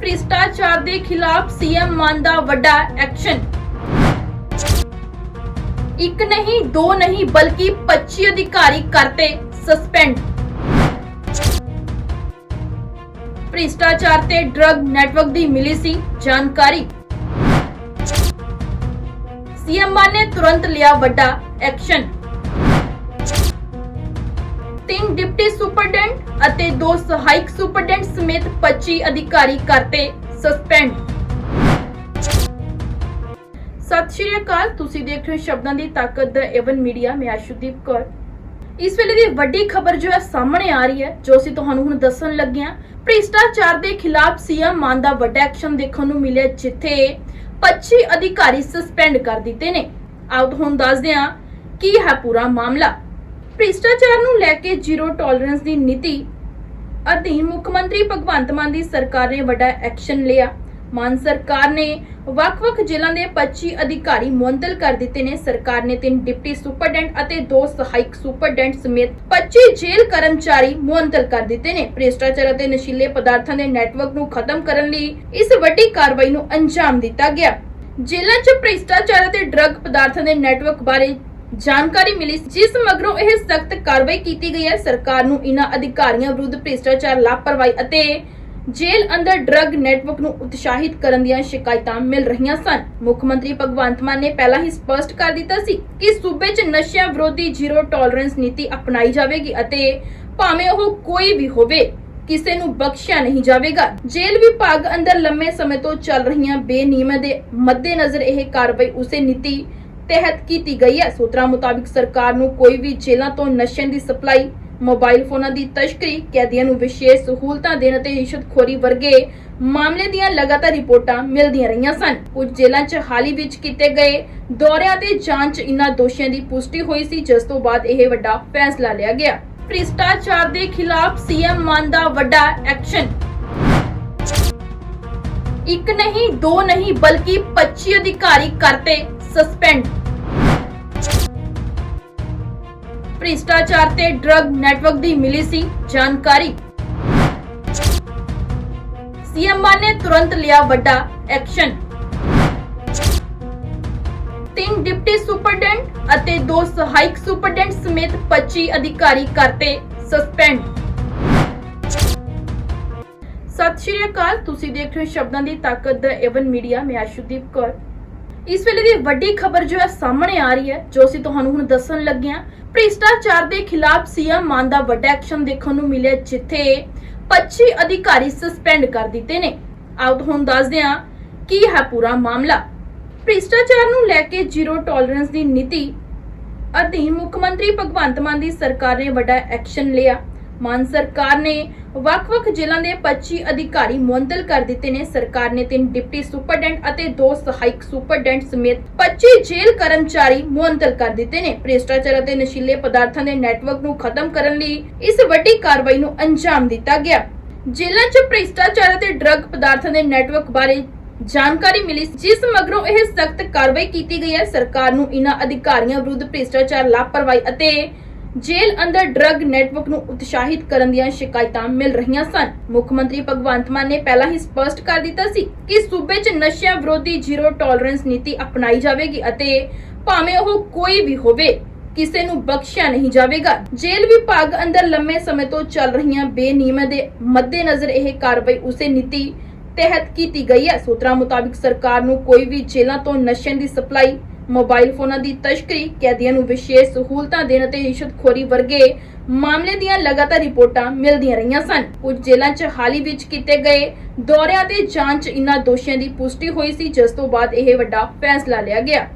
ਭ੍ਰਿਸ਼ਟਾਚਾਰ ਦੇ ਖਿਲਾਫ ਸੀਐਮ ਮਾਨ ਦਾ ਵੱਡਾ ਐਕਸ਼ਨ। ਇੱਕ ਨਹੀਂ, ਦੋ ਨਹੀਂ, ਬਲਕਿ 25 ਅਧਿਕਾਰੀ ਕਰਤੇ ਸਸਪੈਂਡ ਭ੍ਰਿਸ਼ਟਾਚਾਰ ਤੇ ਡਰੱਗ ਨੈਟਵਰਕ ਦੀ ਮਿਲੀ ਸੀ ਜਾਣਕਾਰੀ। ਸੀਐਮ ਮਾਨ ਨੇ ਤੁਰੰਤ ਲਿਆ ਵੱਡਾ ਐਕਸ਼ਨ। ਤਿੰਨ ਡਿਪਟੀ ਸੁਪਰ ਅਤੇ ਦੋ ਸਹਾਇਕ ਸੁਪਰਡੈਂਟ ਸਮੇਤ 25 ਅਧਿਕਾਰੀ ਕਰਤੇ ਸਸਪੈਂਡ ਸਤਿ ਸ਼੍ਰੀ ਅਕਾਲ, ਤੁਸੀਂ ਦੇਖ ਰਹੇ ਹੋ ਸ਼ਬਦਾਂ ਦੀ ਤਾਕਤ ਦਾ ਏਵਨ ਮੀਡੀਆ, ਮੈਂ ਆਸ਼ੂਦੀਪ ਕੌਰ। ਇਸ ਵੇਲੇ ਦੀ ਵੱਡੀ ਖਬਰ ਜੋ ਹੈ ਸਾਹਮਣੇ ਆ ਰਹੀ ਹੈ, ਜੋ ਅਸੀਂ ਤੁਹਾਨੂੰ ਹੁਣ ਦੱਸਣ ਲੱਗੇ ਹਾਂ, ਭ੍ਰਿਸ਼ਟਾਚਾਰ ਦੇ ਖਿਲਾਫ ਸੀਐਮ ਮਾਨ ਦਾ ਵੱਡਾ ਐਕਸ਼ਨ ਦੇਖਣ ਨੂੰ ਮਿਲਿਆ, ਜਿੱਥੇ 25 ਅਧਿਕਾਰੀ ਸਸਪੈਂਡ ਕਰ ਦਿੱਤੇ ਨੇ। ਆਓ ਤੁਹਾਨੂੰ ਦੱਸਦੇ ਹਾਂ, ਕੀ ਹੈ ਪੂਰਾ ਮਾਮਲਾ। ਭ੍ਰਿਸ਼ਟਾਚਾਰ ਨੂੰ ਲੈ ਕੇ ਜ਼ੀਰੋ ਟੋਲਰੈਂਸ ਦੀ ਨੀਤੀ ਅਧੀਨ ਮੁੱਖ ਮੰਤਰੀ ਭਗਵੰਤ ਮਾਨ ਦੀ ਸਰਕਾਰ ਨੇ ਵੱਡਾ ਐਕਸ਼ਨ ਲਿਆ। ਮਾਨ ਸਰਕਾਰ ਨੇ ਵੱਖ-ਵੱਖ ਜ਼ਿਲ੍ਹਿਆਂ ਦੇ 25 ਅਧਿਕਾਰੀ ਮੁਅੱਤਲ ਕਰ ਦਿੱਤੇ ਨੇ। ਸਰਕਾਰ ਨੇ ਤਿੰਨ ਡਿਪਟੀ ਸੁਪਰਡੈਂਟ ਅਤੇ ਦੋ ਸਹਾਇਕ ਸੁਪਰਡੈਂਟ ਸਮੇਤ 25 ਜੇਲ੍ਹ ਕਰਮਚਾਰੀ ਮੁਅੰਤਲ ਕਰ ਦਿੱਤੇ ਨੇ। ਭ੍ਰਿਸ਼ਟਾਚਾਰ ਅਤੇ ਨਸ਼ੀਲੇ ਪਦਾਰਥਾਂ ਦੇ ਨੈਟਵਰਕ ਨੂੰ ਖਤਮ ਕਰਨ ਲਈ ਇਸ ਵੱਡੀ ਕਾਰਵਾਈ ਨੂੰ ਅੰਜਾਮ ਦਿੱਤਾ ਗਿਆ। ਜੇਲ੍ਹਾਂ 'ਚ ਭ੍ਰਿਸ਼ਟਾਚਾਰ ਅਤੇ ਡਰੱਗ ਪਦਾਰਥਾਂ ਦੇ ਨੈਟਵਰਕ ਬਾਰੇ ਜਾਣਕਾਰੀ ਮਿਲੀ ਜਿਸ ਮਗਰੋਂ ਇਹ ਸਖਤ ਕਾਰਵਾਈ ਕੀਤੀ ਗਈ ਹੈ। ਸਰਕਾਰ ਨੂੰ ਇਨ੍ਹਾਂ ਅਧਿਕਾਰੀਆਂ ਵਿਰੁੱਧ ਭ੍ਰਿਸ਼ਟਾਚਾਰ, ਲਾਪਰਵਾਹੀ ਅਤੇ ਜੇਲ੍ਹ ਅੰਦਰ ਡਰੱਗ ਨੈਟਵਰਕ ਨੂੰ ਉਤਸ਼ਾਹਿਤ ਕਰਨ ਦੀਆਂ ਸ਼ਿਕਾਇਤਾਂ ਮਿਲ ਰਹੀਆਂ ਸਨ। ਮੁੱਖ ਮੰਤਰੀ ਭਗਵੰਤ ਮਾਨ ਨੇ ਪਹਿਲਾਂ ਹੀ ਸਪਸ਼ਟ ਕਰ ਦਿੱਤਾ ਸੀ ਕਿ ਸੂਬੇ 'ਚ ਨਸ਼ਿਆਂ ਵਿਰੋਧੀ ਜ਼ੀਰੋ ਟੋਲਰੈਂਸ ਨੀਤੀ ਅਪਣਾਈ ਜਾਵੇਗੀ ਅਤੇ ਭਾਵੇਂ ਉਹ ਕੋਈ ਵੀ ਹੋਵੇ, ਕਿਸੇ ਨੂੰ ਬਖਸ਼ਿਆ ਨਹੀਂ ਜਾਵੇਗਾ। ਜੇਲ੍ਹ ਵਿਭਾਗ ਅੰਦਰ ਲੰਮੇ ਸਮੇਂ ਤੋਂ ਚੱਲ ਰਹੀਆਂ ਬੇਨਿਯਮਾਂ ਦੇ ਮੱਦੇਨਜ਼ਰ ਇਹ ਕਾਰਵਾਈ, ਉਸੇ ਨੀਤੀ ਤਹਿਤ ਕੀਤੀ ਗਈ ਹੈ। ਸੂਤਰਾਂ ਮੁਤਾਬਿਕ ਸਰਕਾਰ ਨੂੰ ਕੋਈ ਵੀ ਜੇਲ੍ਹਾਂ ਤੋਂ ਨਸ਼ਿਆਂ ਦੀ ਸਪਲਾਈ, ਮੋਬਾਈਲ ਫੋਨਾਂ ਦੀ ਤਸਕਰੀ, ਕੈਦੀਆਂ ਨੂੰ ਵਿਸ਼ੇਸ਼ ਸਹੂਲਤਾਂ ਦੇਣ ਅਤੇ ਰਿਸ਼ਵਤਖੋਰੀ ਵਰਗੇ ਮਾਮਲੇ ਦੀਆਂ ਲਗਾਤਾਰ ਰਿਪੋਰਟਾਂ ਮਿਲਦੀਆਂ ਰਹੀਆਂ ਸਨ। ਕੁਝ ਜੇਲ੍ਹਾਂ 'ਚ ਹਾਲ ਵਿੱਚ ਕੀਤੇ ਗਏ ਦੌਰਿਆਂ ਤੇ ਜਾਂਚ ਇਨ੍ਹਾਂ ਦੋਸ਼ੀਆਂ ਦੀ ਪੁਸ਼ਟੀ ਹੋਈ ਸੀ, ਜਿਸ ਤੋਂ ਬਾਅਦ ਇਹ ਵੱਡਾ ਫੈਸਲਾ ਲਿਆ ਗਿਆ। ਭ੍ਰਿਸ਼ਟਾਚਾਰ ਦੇ ਖਿਲਾਫ ਸੀਐਮ ਮਾਨ ਦਾ ਵੱਡਾ ਐਕਸ਼ਨ। ਇੱਕ ਨਹੀਂ, ਦੋ ਨਹੀਂ, ਬਲਕਿ 25 ਅਧਿਕਾਰੀ ਕਰਤੇ ਸਸਪੈਂਡ ਭ੍ਰਿਸ਼ਟਾਚਾਰ ਤੇ ਡਰੱਗ ਨੈਟਵਰਕ ਦੀ ਮਿਲੀ ਸੀ ਜਾਣਕਾਰੀ। ਸੀਐਮ ਮਾਨ ਨੇ ਤੁਰੰਤ ਲਿਆ ਵੱਡਾ ਐਕਸ਼ਨ ਤਿੰਨ ਡਿਪਟੀ ਸੁਪਰਡੈਂਟ ਅਤੇ ਦੋ ਸਹਾਇਕ ਸੁਪਰਡੈਂਟ ਸਮੇਤ 25 ਅਧਿਕਾਰੀ ਕਰਤੇ ਸਸਪੈਂਡ ਸਤਿ ਸ਼੍ਰੀ ਅਕਾਲ, ਤੁਸੀਂ ਦੇਖ ਰਹੇ ਹੋ ਸ਼ਬਦਾਂ ਦੀ ਤਾਕਤ ਦਾ ਏਵਨ ਮੀਡੀਆ, ਮੈਂ ਆਸ਼ੂਦੀਪ ਕੌਰ। ਇਸ ਵੇਲੇ ਦੀ ਵੱਡੀ ਖਬਰ ਜੋ ਹੈ ਸਾਹਮਣੇ ਆ ਰਹੀ ਹੈ, ਜੋ ਅਸੀਂ ਤੁਹਾਨੂੰ ਹੁਣ ਦੱਸਣ ਲੱਗੇ ਹਾਂ। ਭ੍ਰਿਸ਼ਟਾਚਾਰ ਦੇ ਖਿਲਾਫ ਸੀਐਮ ਮਾਨ ਦਾ ਵੱਡਾ ਐਕਸ਼ਨ ਦੇਖਣ ਨੂੰ ਮਿਲਿਆ, ਜਿੱਥੇ 25 ਅਧਿਕਾਰੀ ਸਸਪੈਂਡ ਕਰ ਦਿੱਤੇ ਨੇ। ਆਓ ਤੁਹਾਨੂੰ ਦੱਸਦੇ ਹਾਂ ਕੀ ਹੈ ਪੂਰਾ ਮਾਮਲਾ। ਭ੍ਰਿਸ਼ਟਾਚਾਰ ਨੂੰ ਲੈ ਕੇ ਜ਼ੀਰੋ ਟੋਲਰੈਂਸ ਦੀ ਨੀਤੀ ਅਧੀਨ ਮੁੱਖ ਮੰਤਰੀ ਭਗਵੰਤ ਮਾਨ ਦੀ ਸਰਕਾਰ ਨੇ ਵੱਡਾ ਐਕਸ਼ਨ ਲਿਆ। ਮਾਨ ਸਰਕਾਰ ਨੇ ਵੱਖ-ਵੱਖ ਜ਼ਿਲ੍ਹਿਆਂ ਦੇ 25 ਅਧਿਕਾਰੀ ਮੁਅੱਤਲ ਕਰ ਦਿੱਤੇ ਨੇ। ਸਰਕਾਰ ਨੇ ਤਿੰਨ ਡਿਪਟੀ ਸੁਪਰਡੈਂਟ ਅਤੇ ਦੋ ਸਹਾਇਕ ਸੁਪਰਡੈਂਟ ਸਮੇਤ 25 ਜੇਲ੍ਹ ਕਰਮਚਾਰੀ ਮੁਅੱਤਲ ਕਰ ਦਿੱਤੇ ਨੇ। ਭ੍ਰਿਸ਼ਟਾਚਾਰ ਅਤੇ ਨਸ਼ੀਲੇ ਪਦਾਰਥਾਂ ਦੇ ਨੈਟਵਰਕ ਨੂੰ ਖਤਮ ਕਰਨ ਲਈ ਇਸ ਵੱਡੀ ਕਾਰਵਾਈ ਨੂੰ ਅੰਜਾਮ ਦਿੱਤਾ ਗਿਆ। ਜੇਲ੍ਹਾਂ 'ਚ ਭ੍ਰਿਸ਼ਟਾਚਾਰ ਅਤੇ ਡਰੱਗ ਪਦਾਰਥਾਂ ਦੇ ਨੈਟਵਰਕ ਬਾਰੇ ਜਾਣਕਾਰੀ ਮਿਲੀ ਜਿਸ ਮਗਰੋਂ ਇਹ ਸਖਤ ਕਾਰਵਾਈ ਕੀਤੀ ਗਈ ਹੈ। ਸਰਕਾਰ ਨੂੰ ਇਨ੍ਹਾਂ ਅਧਿਕਾਰੀਆਂ ਵਿਰੁੱਧ ਭ੍ਰਿਸ਼ਟਾਚਾਰ, ਲਾਪਰਵਾਹੀ ਅਤੇ ਜੇਲ੍ਹ ਅੰਦਰ ਡਰੱਗ ਨੈਟਵਰਕ ਨੂੰ ਉਤਸ਼ਾਹਿਤ ਕਰਨ ਦੀਆਂ ਸ਼ਿਕਾਇਤਾਂ ਮਿਲ ਰਹੀਆਂ ਸਨ। ਮੁੱਖ ਮੰਤਰੀ ਭਗਵੰਤ ਮਾਨ ਨੇ ਪਹਿਲਾਂ ਹੀ ਸਪਸ਼ਟ ਕਰ ਦਿੱਤਾ ਸੀ ਕਿ ਸੂਬੇ 'ਚ ਨਸ਼ਿਆਂ ਵਿਰੋਧੀ ਜ਼ੀਰੋ ਟੋਲਰੈਂਸ ਨੀਤੀ ਅਪਣਾਈ ਜਾਵੇਗੀ ਅਤੇ ਭਾਵੇਂ ਉਹ ਕੋਈ ਵੀ ਹੋਵੇ, ਕਿਸੇ ਨੂੰ ਬਖਸ਼ਿਆ ਨਹੀਂ ਜਾਵੇਗਾ। ਜੇਲ੍ਹ ਵਿਭਾਗ ਅੰਦਰ ਲੰਮੇ ਸਮੇਂ ਤੋਂ ਚੱਲ ਰਹੀਆਂ ਬੇਨਿਯਮਾਂ ਦੇ ਮੱਦੇਨਜ਼ਰ ਇਹ ਕਾਰਵਾਈ ਉਸੇ ਨੀਤੀ ਤਹਿਤ ਕੀਤੀ ਗਈ ਹੈ। ਸੂਤਰਾਂ ਮੁਤਾਬਿਕ ਸਰਕਾਰ ਨੂੰ ਕੋਈ ਵੀ ਜੇਲ੍ਹਾਂ ਤੋਂ ਨਸ਼ਿਆਂ ਦੀ ਸਪਲਾਈ ਮੋਬਾਈਲ ਫੋਨਾਂ ਦੀ ਤਸਕਰੀ, ਕੈਦੀਆਂ ਨੂੰ ਵਿਸ਼ੇਸ਼ ਸਹੂਲਤਾਂ ਦੇਣ ਅਤੇ ਰਿਸ਼ਵਤਖੋਰੀ ਵਰਗੇ ਮਾਮਲੇ ਦੀਆਂ ਲਗਾਤਾਰ ਰਿਪੋਰਟਾਂ ਮਿਲਦੀਆਂ ਰਹੀਆਂ ਸਨ। ਕੁਝ ਜੇਲ੍ਹਾਂ 'ਚ ਹਾਲ ਹੀ ਵਿੱਚ ਕੀਤੇ ਗਏ ਦੌਰਿਆਂ ਤੇ ਜਾਂਚ ਇਨ੍ਹਾਂ ਦੋਸ਼ੀਆਂ ਦੀ ਪੁਸ਼ਟੀ ਹੋਈ ਸੀ, ਜਿਸ ਤੋਂ ਬਾਅਦ ਇਹ ਵੱਡਾ ਫੈਸਲਾ ਲਿਆ ਗਿਆ।